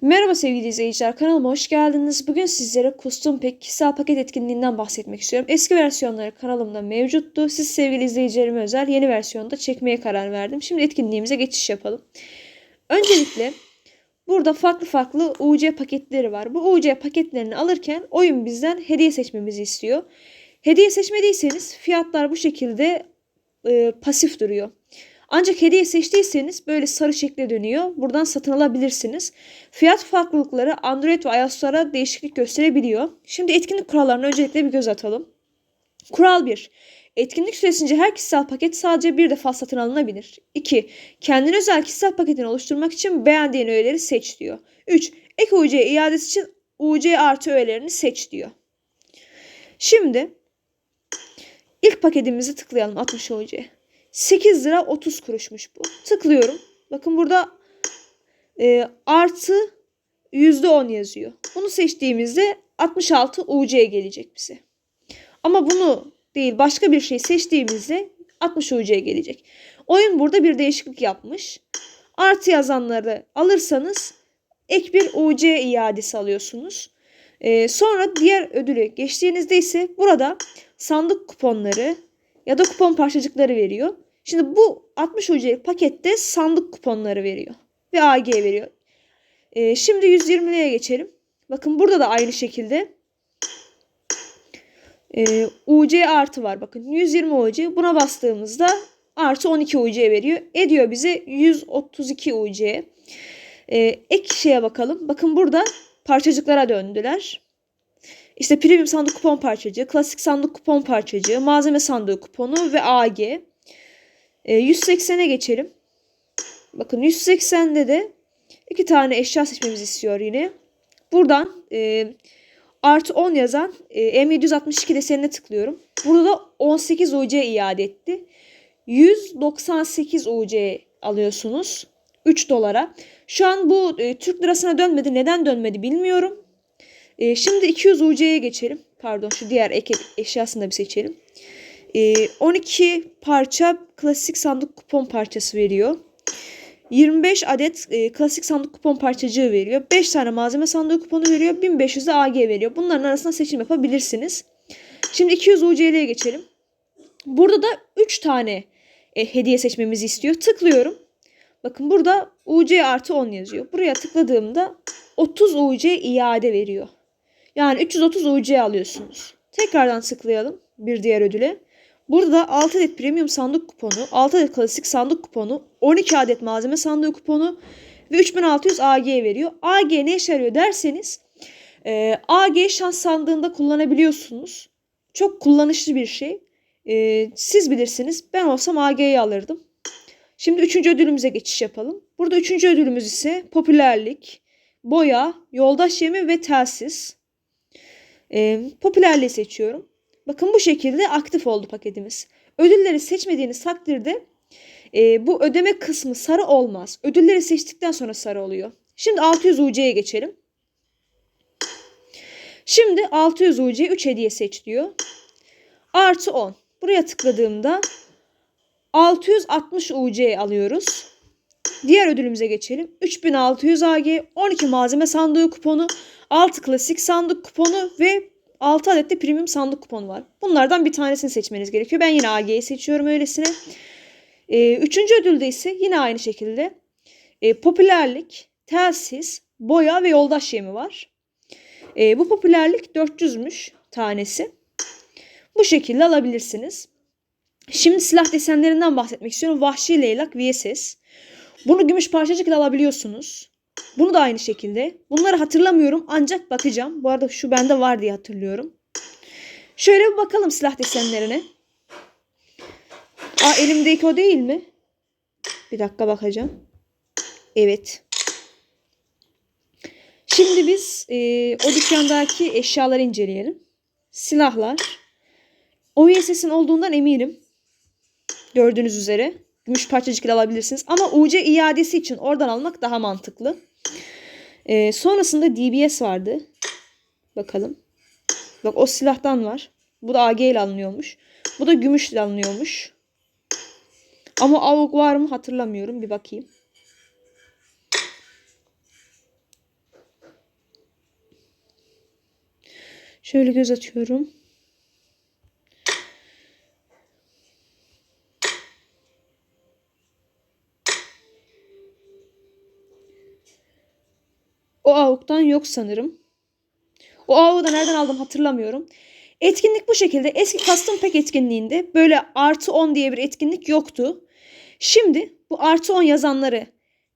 Merhaba sevgili izleyiciler, kanalıma hoş geldiniz. Bugün sizlere Custom Pack kişisel paket etkinliğinden bahsetmek istiyorum. Eski versiyonları kanalımda mevcuttu. Siz sevgili izleyicilerime özel yeni versiyonu da çekmeye karar verdim. Şimdi etkinliğimize geçiş yapalım. Öncelikle burada farklı farklı UC paketleri var. Bu UC paketlerini alırken oyun bizden hediye seçmemizi istiyor. Hediye seçmediyseniz fiyatlar bu şekilde e, pasif duruyor. Ancak hediye seçtiyseniz böyle sarı şekle dönüyor. Buradan satın alabilirsiniz. Fiyat farklılıkları Android ve iOS'lara değişiklik gösterebiliyor. Şimdi etkinlik kurallarına öncelikle bir göz atalım. Kural 1. Etkinlik süresince her kişisel paket sadece bir defa satın alınabilir. 2. Kendine özel kişisel paketini oluşturmak için beğendiğin öğeleri seç diyor. 3. Ek UC iadesi için UC artı öğelerini seç diyor. Şimdi ilk paketimizi tıklayalım 60 UC. 8 lira 30 kuruşmuş bu. Tıklıyorum. Bakın burada e, artı %10 yazıyor. Bunu seçtiğimizde 66 UC gelecek bize. Ama bunu değil başka bir şey seçtiğimizde 60 UC gelecek. Oyun burada bir değişiklik yapmış. Artı yazanları alırsanız ek bir UC iadesi alıyorsunuz. Ee, sonra diğer ödülü geçtiğinizde ise burada sandık kuponları ya da kupon parçacıkları veriyor. Şimdi bu 60 UC'lik pakette sandık kuponları veriyor. Ve AG veriyor. Ee, şimdi 120'liye geçelim. Bakın burada da aynı şekilde e, UC artı var. Bakın 120 UC. Buna bastığımızda artı 12 UC veriyor. Ediyor bize 132 UC. Ee, ek şeye bakalım. Bakın burada parçacıklara döndüler. İşte premium sandık kupon parçacığı, klasik sandık kupon parçacığı, malzeme sandığı kuponu ve AG. E, 180'e geçelim. Bakın 180'de de iki tane eşya seçmemizi istiyor yine. Buradan e, artı 10 yazan e, M762 desenine tıklıyorum. Burada da 18 UC iade etti. 198 UC alıyorsunuz. 3 dolara. Şu an bu e, Türk lirasına dönmedi. Neden dönmedi bilmiyorum. E, şimdi 200 UC'ye geçelim. Pardon şu diğer ek eşyasını da bir seçelim. E, 12 parça klasik sandık kupon parçası veriyor. 25 adet e, klasik sandık kupon parçacığı veriyor. 5 tane malzeme sandığı kuponu veriyor. 1500 de AG veriyor. Bunların arasında seçim yapabilirsiniz. Şimdi 200 UC'ye geçelim. Burada da 3 tane e, hediye seçmemizi istiyor. Tıklıyorum. Bakın burada UC artı 10 yazıyor. Buraya tıkladığımda 30 UC iade veriyor. Yani 330 UC alıyorsunuz. Tekrardan tıklayalım bir diğer ödüle. Burada da 6 adet premium sandık kuponu, 6 adet klasik sandık kuponu, 12 adet malzeme sandığı kuponu ve 3600 AG veriyor. AG ne işe yarıyor derseniz e, AG şans sandığında kullanabiliyorsunuz. Çok kullanışlı bir şey. E, siz bilirsiniz. Ben olsam AG'yi alırdım. Şimdi üçüncü ödülümüze geçiş yapalım. Burada üçüncü ödülümüz ise popülerlik, boya, yoldaş yemi ve telsiz. E, popülerliği seçiyorum. Bakın bu şekilde aktif oldu paketimiz. Ödülleri seçmediğiniz takdirde e, bu ödeme kısmı sarı olmaz. Ödülleri seçtikten sonra sarı oluyor. Şimdi 600 UC'ye geçelim. Şimdi 600 UC 3 hediye seç diyor. Artı 10. Buraya tıkladığımda 660 UC alıyoruz. Diğer ödülümüze geçelim. 3600 AG, 12 malzeme sandığı kuponu, 6 klasik sandık kuponu ve 6 adet de premium sandık kuponu var. Bunlardan bir tanesini seçmeniz gerekiyor. Ben yine AG'yi seçiyorum öylesine. Ee, üçüncü ödülde ise yine aynı şekilde e, popülerlik, telsiz, boya ve yoldaş yemi var. E, bu popülerlik 400'müş tanesi. Bu şekilde alabilirsiniz. Şimdi silah desenlerinden bahsetmek istiyorum. Vahşi leylak VSS. Bunu gümüş parçacık ile alabiliyorsunuz. Bunu da aynı şekilde. Bunları hatırlamıyorum ancak bakacağım. Bu arada şu bende var diye hatırlıyorum. Şöyle bir bakalım silah desenlerine. Aa elimdeki o değil mi? Bir dakika bakacağım. Evet. Şimdi biz e, o dükkandaki eşyaları inceleyelim. Silahlar. OSS'in olduğundan eminim. Gördüğünüz üzere gümüş parçacıkları alabilirsiniz. Ama UC iadesi için oradan almak daha mantıklı. Ee, sonrasında DBS vardı. Bakalım. Bak o silahtan var. Bu da AG ile alınıyormuş. Bu da gümüş ile alınıyormuş. Ama AUG var mı hatırlamıyorum. Bir bakayım. Şöyle göz atıyorum. O AUK'tan yok sanırım. O AUK'u da nereden aldım hatırlamıyorum. Etkinlik bu şekilde. Eski Custom Pack etkinliğinde böyle artı 10 diye bir etkinlik yoktu. Şimdi bu artı 10 yazanları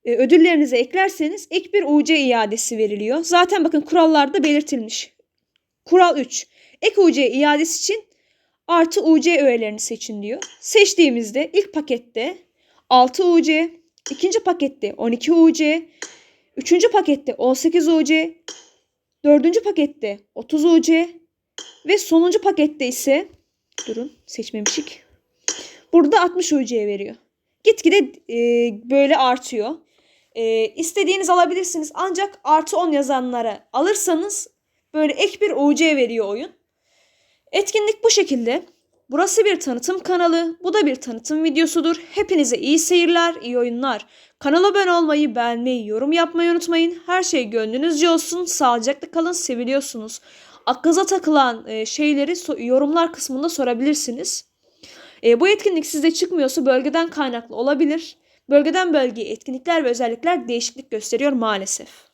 e, ödüllerinize eklerseniz ek bir UC iadesi veriliyor. Zaten bakın kurallarda belirtilmiş. Kural 3. Ek UC iadesi için artı UC öğelerini seçin diyor. Seçtiğimizde ilk pakette 6 UC, ikinci pakette 12 UC, üçüncü pakette 18 UC, dördüncü pakette 30 UC ve sonuncu pakette ise durun seçmemişik. Burada 60 UC veriyor. Gitgide e, böyle artıyor. E, istediğiniz alabilirsiniz ancak artı 10 yazanlara alırsanız böyle ek bir UC veriyor oyun. Etkinlik bu şekilde. Burası bir tanıtım kanalı. Bu da bir tanıtım videosudur. Hepinize iyi seyirler, iyi oyunlar. Kanala abone olmayı, beğenmeyi, yorum yapmayı unutmayın. Her şey gönlünüzce olsun. Sağlıcakla kalın, seviliyorsunuz. Aklınıza takılan e, şeyleri yorumlar kısmında sorabilirsiniz. E, bu etkinlik sizde çıkmıyorsa bölgeden kaynaklı olabilir. Bölgeden bölgeye etkinlikler ve özellikler değişiklik gösteriyor maalesef.